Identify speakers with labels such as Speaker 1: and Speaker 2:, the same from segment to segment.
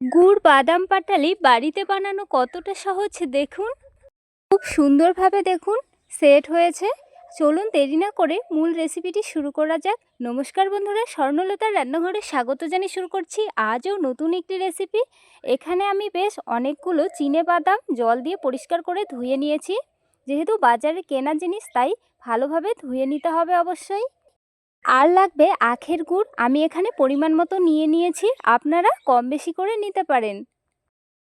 Speaker 1: গুড়, বাদাম, পাটালি বাড়িতে বানানো কতটা সহজ দেখুন। খুব সুন্দরভাবে দেখুন, সেট হয়েছে। চলুন দেরি না করে মূল রেসিপিটি শুরু করা যাক। নমস্কার বন্ধুরা স্বর্ণলতার রান্নাঘরে স্বাগত জানিয়ে শুরু করছি আজও নতুন একটি রেসিপি। এখানে আমি বেশ অনেকগুলো চিনে বাদাম জল দিয়ে পরিষ্কার করে ধুয়ে নিয়েছি। যেহেতু বাজারে কেনা জিনিস, তাই ভালোভাবে ধুয়ে নিতে হবে অবশ্যই। আর লাগবে আখের গুড় আমি এখানে পরিমাণ মতো নিয়ে নিয়েছি, আপনারা কম বেশি করে নিতে পারেন।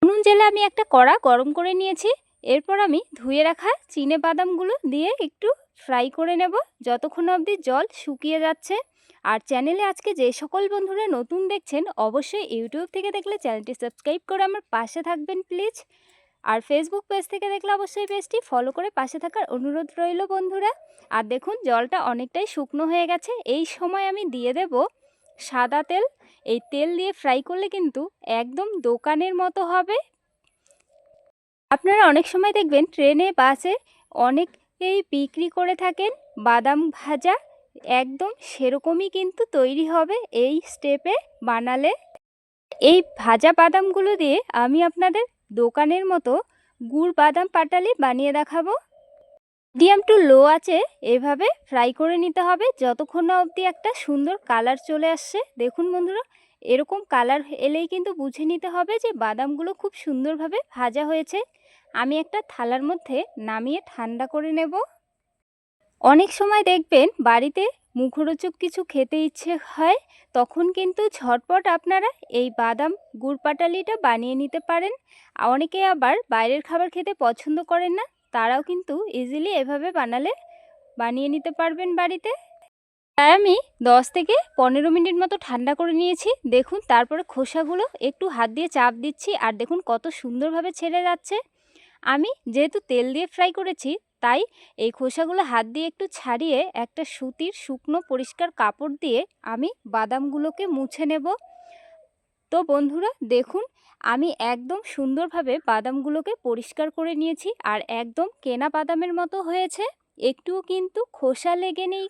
Speaker 1: নুন জেলে আমি একটা কড়া গরম করে নিয়েছি, এরপর আমি ধুয়ে রাখা চিনে বাদামগুলো দিয়ে একটু ফ্রাই করে নেব, যতক্ষণ অবধি জল শুকিয়ে যাচ্ছে। আর চ্যানেলে আজকে যে সকল বন্ধুরা নতুন দেখছেন, অবশ্যই ইউটিউব থেকে দেখলে চ্যানেলটি সাবস্ক্রাইব করে আমার পাশে থাকবেন, প্লিজ। আর ফেসবুক পেজ থেকে দেখলে অবশ্যই পেজটি ফলো করে পাশে থাকার অনুরোধ রইল বন্ধুরা। আর দেখুন, জলটা অনেকটাই শুকনো হয়ে গেছে। এই সময় আমি দিয়ে দেব সাদা তেল। এই তেল দিয়ে ফ্রাই করলে কিন্তু একদম দোকানের মতো হবে। আপনারা অনেক সময় দেখবেন ট্রেনে বাসে অনেকেই বিক্রি করে থাকেন বাদাম ভাজা। একদম সেরকমই কিন্তু তৈরি হবে এই স্টেপে বানালে। এই ভাজা বাদামগুলো দিয়ে আমি আপনাদের দোকানের মতো গুড় বাদাম পাটালি বানিয়ে দেখাবো। মিডিয়াম টু লো আছে, এভাবে ফ্রাই করে নিতে হবে। যতক্ষণ না অবধি একটা সুন্দর কালার চলে আসছে। দেখুন বন্ধুরা, এরকম কালার এলেই কিন্তু বুঝে নিতে হবে যে বাদামগুলো খুব সুন্দরভাবে ভাজা হয়েছে। আমি একটা থালার মধ্যে নামিয়ে ঠান্ডা করে নেব। অনেক সময় দেখবেন বাড়িতে মুখরোচক কিছু খেতে ইচ্ছে হয়, তখন কিন্তু ঝটপট আপনারা এই বাদাম গুড় পাটালিটা বানিয়ে নিতে পারেন। অনেকে আবার বাইরের খাবার খেতে পছন্দ করেন না, তারাও কিন্তু ইজিলি এভাবে বানালে, বানিয়ে নিতে পারবেন বাড়িতে। তাই আমি দশ থেকে পনেরো মিনিট মতো ঠান্ডা করে নিয়েছি, দেখুন তারপরে খোসাগুলো একটু হাত দিয়ে চাপ দিচ্ছি, আর দেখুন কত সুন্দরভাবে ছেড়ে যাচ্ছে। আমি যেহেতু তেল দিয়ে ফ্রাই করেছি তাই এই খোসাগুলো হাত দিয়ে একটু ছাড়িয়ে একটা সুতির শুকনো পরিষ্কার কাপড় দিয়ে আমি বাদামগুলোকে মুছে নেব। তো বন্ধুরা, দেখুন, আমি একদম সুন্দরভাবে বাদামগুলোকে পরিষ্কার করে নিয়েছি আর একদম কেনা বাদামের মতো হয়েছে। একটুও কিন্তু খোসা লেগে নেই।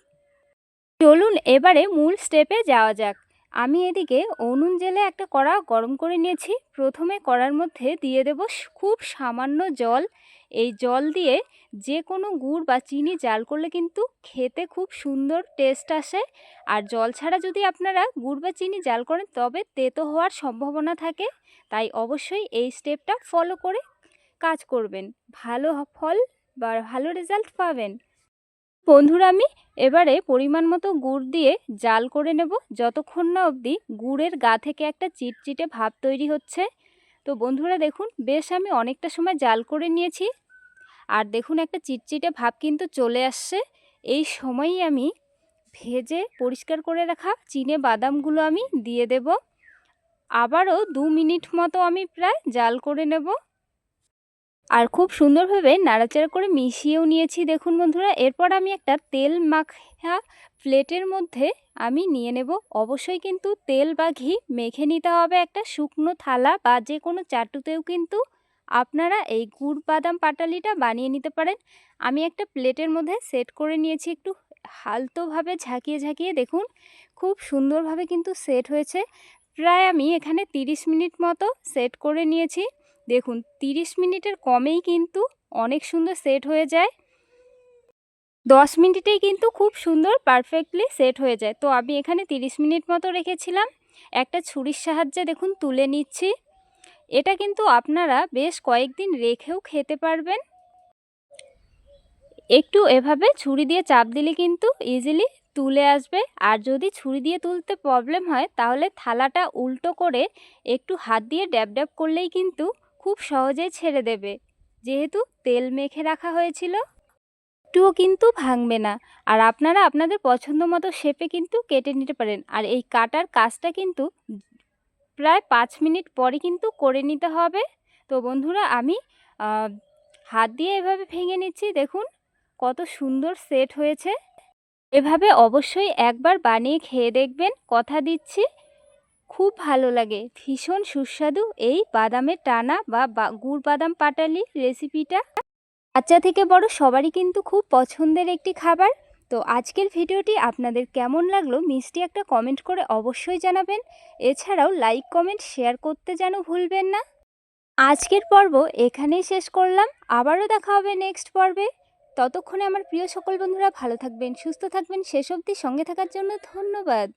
Speaker 1: চলুন এবারে মূল স্টেপে যাওয়া যাক। আমি এদিকে অনুন জেলে একটা কড়া গরম করে নিয়েছি। প্রথমে কড়ার মধ্যে দিয়ে দেব খুব সামান্য জল। এই জল দিয়ে যে কোনো গুড় বা চিনি জাল করলে কিন্তু খেতে খুব সুন্দর টেস্ট আসে। আর জল ছাড়া যদি আপনারা গুড় বা চিনি জাল করেন, তবে তেতো হওয়ার সম্ভাবনা থাকে। তাই অবশ্যই এই স্টেপটা ফলো করে কাজ করবেন। ভালো ফল বা ভালো রেজাল্ট পাবেন। বন্ধুরা, আমি এবারে পরিমাণ মতো গুড় দিয়ে জাল করে নেব। যতক্ষণ না অবধি গুড়ের গা থেকে একটা চিটচিটে ভাব তৈরি হচ্ছে। তো বন্ধুরা দেখুন, বেশ আমি অনেকটা সময় জাল করে নিয়েছি। আর দেখুন একটা চিটচিটে ভাব কিন্তু চলে আসছে। এই সময়ই আমি ভেজে পরিষ্কার করে রাখা চিনে বাদামগুলো আমি দিয়ে দেব। আবারও দু মিনিট মতো আমি প্রায় জাল করে নেব। আর খুব সুন্দরভাবে নাড়াচাড়া করে মিশিয়েও নিয়েছি। দেখুন বন্ধুরা, এরপর আমি একটা তেল মাখা প্লেটের মধ্যে আমি নিয়ে নেব। অবশ্যই কিন্তু তেল বা ঘি মেখে নিতে হবে একটা শুকনো থালা বা যে কোনো চাটুতেও কিন্তু আপনারা এই গুড় বাদাম পাটালিটা বানিয়ে নিতে পারেন। আমি একটা প্লেটের মধ্যে সেট করে নিয়েছি একটু হালতোভাবে ঝাঁকিয়ে ঝাঁকিয়ে। দেখুন, খুব সুন্দরভাবে কিন্তু সেট হয়েছে। প্রায় আমি এখানে 30 মিনিট মতো সেট করে নিয়েছি। দেখুন 30 মিনিটের কমেই কিন্তু অনেক সুন্দর সেট হয়ে যায়। দশ মিনিটেই কিন্তু খুব সুন্দর পারফেক্টলি সেট হয়ে যায়। তো আমি এখানে 30 মিনিট মতো রেখেছিলাম। একটা ছুরির সাহায্যে দেখুন তুলে নিচ্ছি। এটা কিন্তু আপনারা বেশ কয়েকদিন রেখেও খেতে পারবেন। একটু এভাবে ছুরি দিয়ে চাপ দিলে কিন্তু ইজিলি তুলে আসবে। আর যদি ছুরি দিয়ে তুলতে প্রবলেম হয়, তাহলে থালাটা উল্টো করে একটু হাত দিয়ে ড্যাব ড্যাব করলেই কিন্তু খুব সহজেই ছেড়ে দেবে। যেহেতু তেল মেখে রাখা হয়েছিল, একটুও কিন্তু ভাঙবে না। আর আপনারা আপনাদের পছন্দ মতো শেপে কিন্তু কেটে নিতে পারেন। আর এই কাটার কাজটা কিন্তু প্রায় পাঁচ মিনিট পরে কিন্তু করে নিতে হবে। তো বন্ধুরা, আমি হাত দিয়ে এভাবে ভেঙে নিচ্ছি। দেখুন, কত সুন্দর সেট হয়েছে। এভাবে অবশ্যই একবার বানিয়ে খেয়ে দেখবেন। কথা দিচ্ছি। খুব ভালো লাগে। ভীষণ সুস্বাদু এই বাদামের টানা বা গুড় বাদাম পাটালি রেসিপিটা বাচ্চা থেকে বড় সবারই কিন্তু খুব পছন্দের একটি খাবার। তো আজকের ভিডিওটি আপনাদের কেমন লাগল মিষ্টি একটা কমেন্ট করে অবশ্যই জানাবেন। এছাড়াও লাইক কমেন্ট শেয়ার করতে যেন ভুলবেন না। আজকের পর্ব এখানেই শেষ করলাম। আবারও দেখা হবে নেক্সট পর্বে। ততক্ষণে আমার প্রিয় সকল বন্ধুরা ভালো থাকবেন, সুস্থ থাকবেন। অবধি সঙ্গে থাকার জন্য ধন্যবাদ।